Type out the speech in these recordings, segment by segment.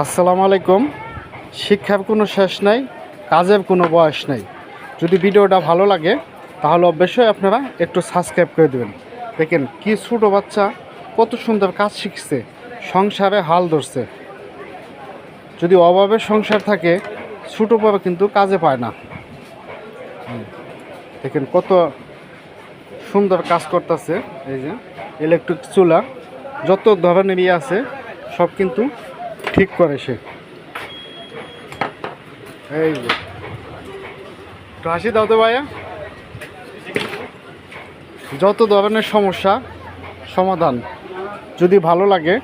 আসসালামু আলাইকুম। শিক্ষার কোনো শেষ নাই, কাজের কোনো বয়স নাই। যদি ভিডিওটা ভালো লাগে, তাহলে অবশ্যই আপনারা একটু সাবস্ক্রাইব করে দেবেন। দেখেন কি ছোটো বাচ্চা, কত সুন্দর কাজ শিখছে, সংসারে হাল ধরছে। যদি অভাবের সংসার থাকে ছোটো বড় কিন্তু কাজে পায় না। দেখেন কত সুন্দর কাজ করতেছে, এই যে ইলেকট্রিক চুলা, যত ধরনের ইয়ে আছে, সব কিন্তু ঠিক করে সে। এই হাসি দাও তো ভাইয়া। যত ধরনের সমস্যা, সমাধান যদি ভালো লাগে,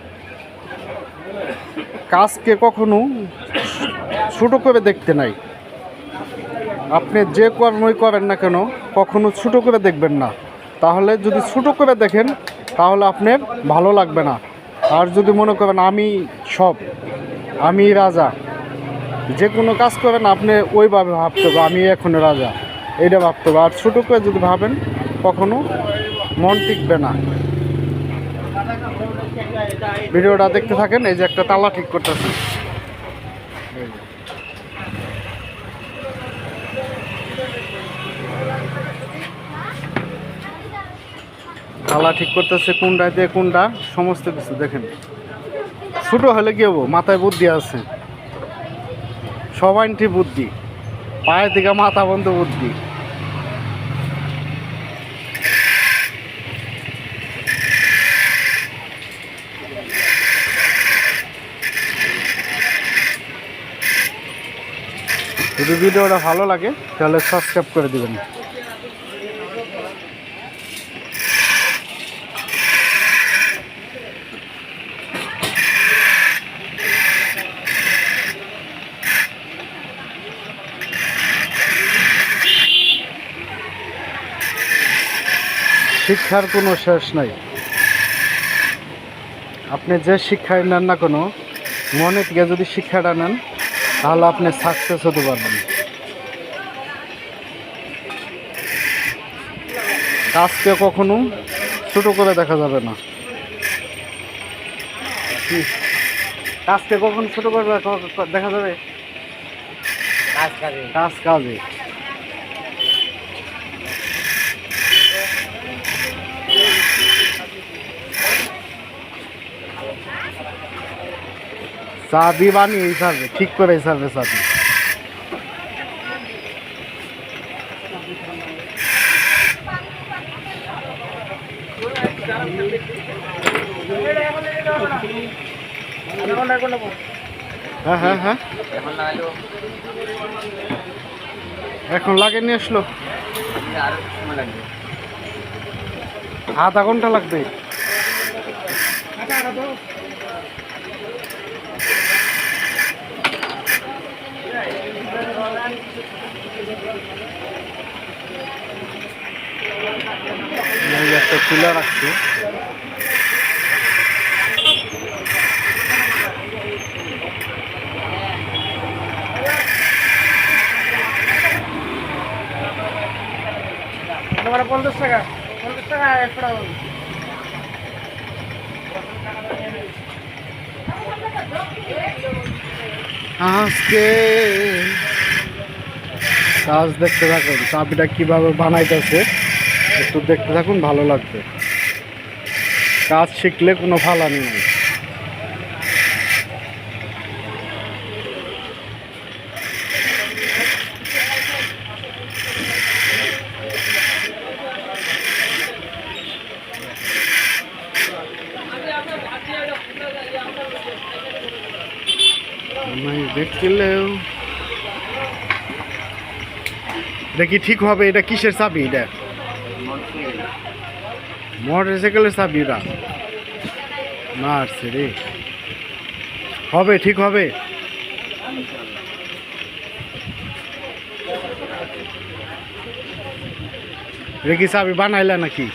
কাজকে কখনো ছোটো করে দেখতে নাই। আপনি যে কর্মই করেন না কেন, কখনো ছোটো করে দেখবেন না। তাহলে যদি ছোটো করে দেখেন, তাহলে আপনার ভালো লাগবে না। আর যদি মনে করেন আমি সব। আমি রাজা। যে কোনো কাজ করেন, আপনি ওইভাবে ভাবতে হবে, আমি এখন রাজা। এইটা ভাবতে হবে। আর ছোটো করে যদি ভাবেন, কখনো মন টিকবে না। ভিডিওটা দেখতে থাকেন, এই যে একটা তালা ঠিক করতেছি। তালা ঠিক করতেছে, কোনটা দিয়ে কোনটা, সমস্ত কিছু দেখেন। ছোট হলে কি হব? মাথায় বুদ্ধি আছে। সবাইটি বুদ্ধি। পায়ের দিকে মাথা বন্ধ বুদ্ধি। যদি ভিডিওটা ভালো লাগে, তাহলে সাবস্ক্রাইব করে দিবেন। শিক্ষার কোনো শেষ নাই। আপনি যে শিক্ষায় নেন না কোনো মনে থেকে যদি শিক্ষাটা নেন তাহলে আপনি সাকসেস হতে পারবেন। কাজকে কখনো ছোট করে দেখা যাবে না? কাজকে কখন ছোট করে দেখা- দেখা যাবে? কাজ কাজে। কাজ কাজে। চাবি বানিয়ে এই সারবে ঠিক করে এই সারবে চাবি। হ্যাঁ হ্যাঁ হ্যাঁ। এখন লাগে নিয়ে আসলো। আধা ঘণ্টা লাগবে। একটা চুলা রাখছি পঞ্চাশ টাকা। পঞ্চাশ টাকা একশো টাকা। আজকে কাজ দেখতে থাকুন চাবিটা কীভাবে বানাইতেছে। একটু দেখতে থাকুন, ভালো লাগবে। কাজ শিখলে কোনো ফালানি নেই। আমি দেখলেও দেখি ঠিক হবে, এটা কিসের চাবি, এটা? মোটর সাইকেলের চাবি এটা মারছে রে। হবে ঠিক হবে। রেখি চাবি বানাইলা নাকি?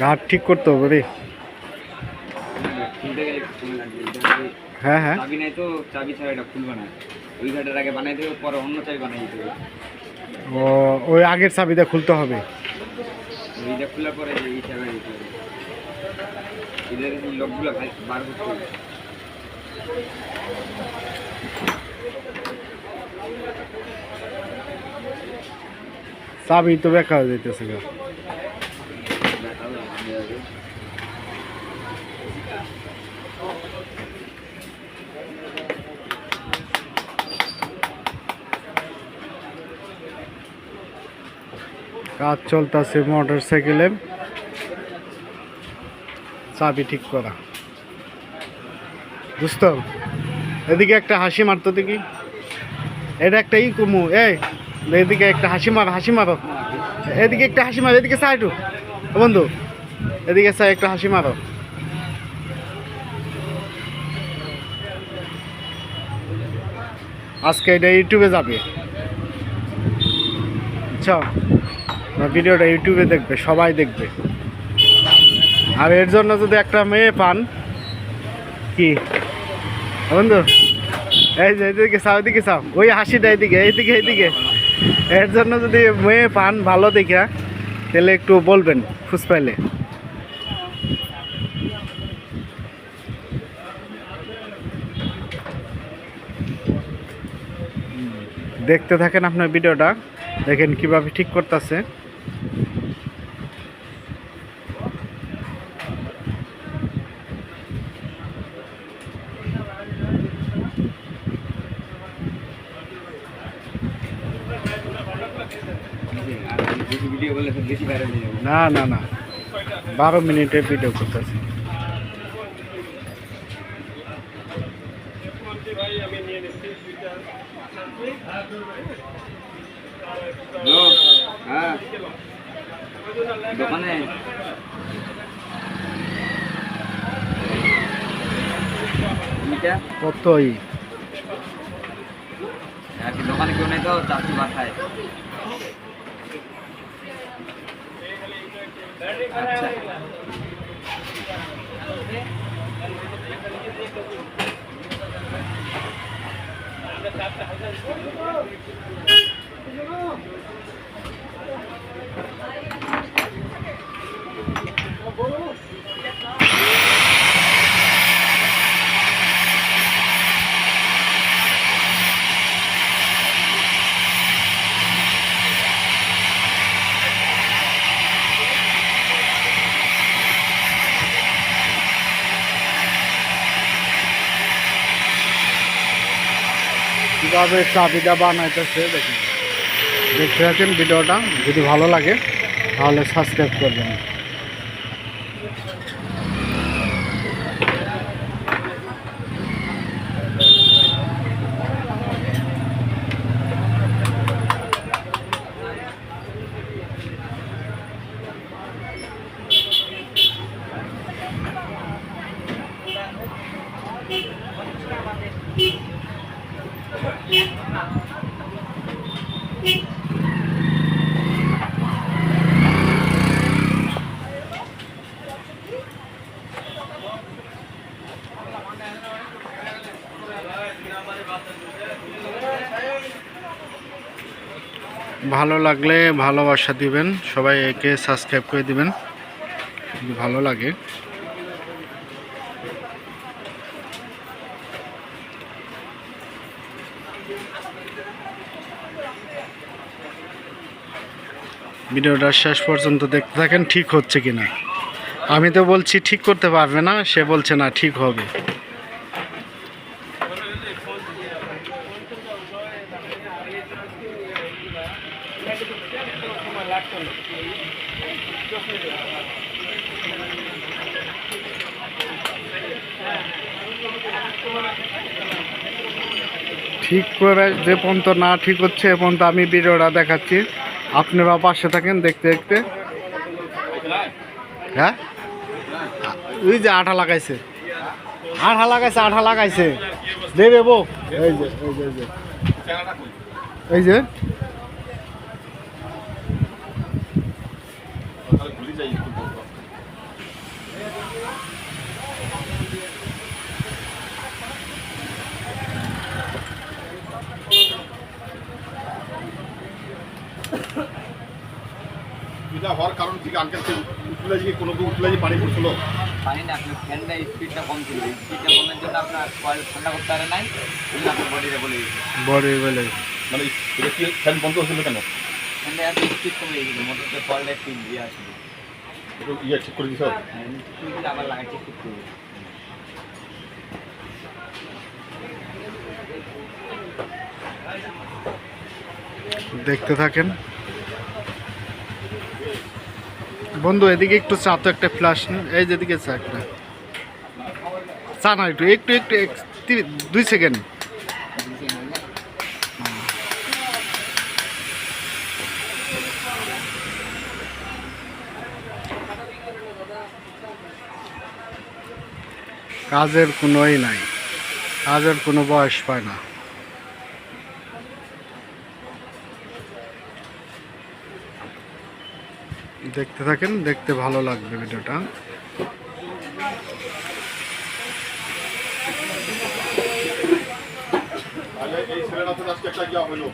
ঘাট ঠিক করতে হবে রে। হ্যাঁ হ্যাঁ। চাবি নাই তো চাবি ছাড়া এটা খুলবে না। ওই ঘাটের আগে বানাই দেবে পরে অন্য চাবি বানাই দিতে হবে। ও ওই আগের চাবিটা খুলতে হবে। খোলার পরে এই চাবি দিতে হবে। এদের লোকগুলো বার করতে হবে চাবি তো বেকার যাইতেছে গা। কাজ চলতেছে মোটর সাইকেলে চাবি ঠিক করা। বুঝতো এদিকে একটা হাসি মারতো দেখি। এটা একটা ই কুমু এই এদিকে একটা হাসি মার, হাসি মারো। এদিকে একটা হাসি মারো, এদিকে সাইডু বন্ধু, এদিকে সাই একটা হাসি মারো। আজকে এটা ইউটিউবে যাবে। আচ্ছা ভিডিওটা ইউটিউবে দেখবে, সবাই দেখবে। আর এর জন্য যদি একটা মেয়ে পান, কি? বন্ধু, এই যে এদিকে চাও এদিকে চাও। ওই হাসিটা এদিকে, এইদিকে এইদিকে। এর জন্য যদি মেয়ে পান ভালো দেখা তাহলে একটু বলবেন, খুঁজ পাইলে। দেখতে থাকেন আপনার ভিডিওটা, দেখেন কীভাবে ঠিক করতেছে আর বেশি ভিডিও করলে তো বেশি ভাইরাল হয়ে যাবে না না না। বারো মিনিটের ভিডিও করতেছে। হ্যাঁ। দোকানে। কতই? কি দোকানে কেউ নেই তো চাষি বাসায়। আচ্ছা কীভাবে চাবিটা বানাইতেছে দেখুন। দেখতে থাকেন ভিডিওটা যদি ভালো লাগে তাহলে সাবস্ক্রাইব করবেন। ভালো লাগলে ভালোবাসা দিবেন, সবাই একে সাবস্ক্রাইব করে দিবেন। ভালো লাগে। ভিডিওটা শেষ পর্যন্ত দেখতে থাকেন, ঠিক হচ্ছে কিনা। আমি তো বলছি ঠিক করতে পারবে না, সে বলছে না, ঠিক হবে। ঠিক করে যে পর্যন্ত না ঠিক হচ্ছে এ পর্যন্ত আমি ভিডিওটা দেখাচ্ছি। আপনারা পাশে থাকেন দেখতে দেখতে। হ্যাঁ? ওই যে আঠা লাগাইছে। আঠা লাগাইছে আঠা লাগাইছে। দেবে বউ। এই যে এই যে। এই যে। কারণ উঠলে যে কোনো উঠলে যে পানি পড়ছিল পানি না আপনার ফ্যানটা স্পিডটা কম ছিল। স্পিডটা কমের জন্য আপনার কয়েল ঠান্ডা করতে পারে নাই আপনার বডিটা বলে বড় বেলে মানে এটা কি ফ্যান বন্ধ হয়েছিল কেন? ফ্যানটা এত স্পিড কমে গেছিল কয়েলটা একটু দিয়ে আসছিল একটু ইয়ে ঠিক করে দিতে হ্যাঁ, ঠিক করে আবার লাগাই চেক করতে হবে দেখতে থাকেন। বন্ধু, এদিকে একটু চা, তো একটা ফ্ল্যাশ এই যেদিকে চা একটা। চা না, একটু একটু একটু, এক- দুই সেকেন্ড কাজের কোনোই নাই। কাজের কোনো বয়স পায় না। দেখতে থাকেন দেখতে ভালো লাগবে ভিডিওটা। এই ছেলেটা হলো।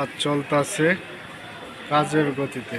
কাজ চলতেছে কাজের গতিতে।